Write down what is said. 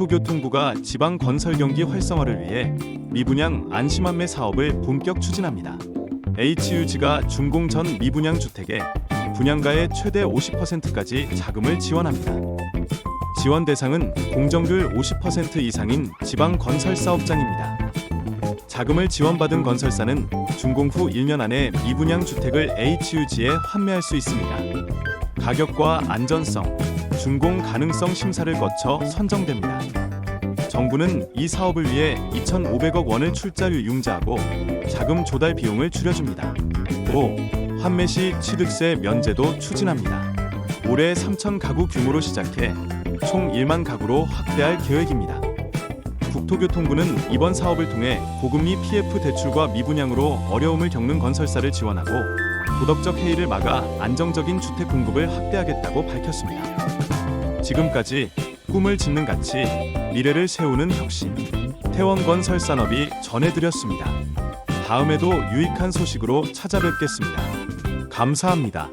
국토교통부가 지방 건설 경기 활성화를 위해 미분양 안심환매 사업을 본격 추진합니다. HUG가 준공 전 미분양 주택에 분양가의 최대 50%까지 자금을 지원합니다. 지원 대상은 공정률 50% 이상인 지방 건설 사업장입니다. 자금을 지원받은 건설사는 준공 후 1년 안에 미분양 주택을 HUG에 환매할 수 있습니다. 가격과 안전성, 준공 가능성 심사를 거쳐 선정됩니다. 정부는 이 사업을 위해 2,500억 원을 출자료 융자하고 자금 조달 비용을 줄여줍니다. 또 환매 시 취득세 면제도 추진합니다. 올해 3천 가구 규모로 시작해 총 1만 가구로 확대할 계획입니다. 국토교통부는 이번 사업을 통해 고금리 PF 대출과 미분양으로 어려움을 겪는 건설사를 지원하고 도덕적 해이를 막아 안정적인 주택 공급을 확대하겠다고 밝혔습니다. 지금까지 꿈을 짓는 가치, 미래를 세우는 혁신, 태원건 설 산업이 전해드렸습니다. 다음에도 유익한 소식으로 찾아뵙겠습니다. 감사합니다.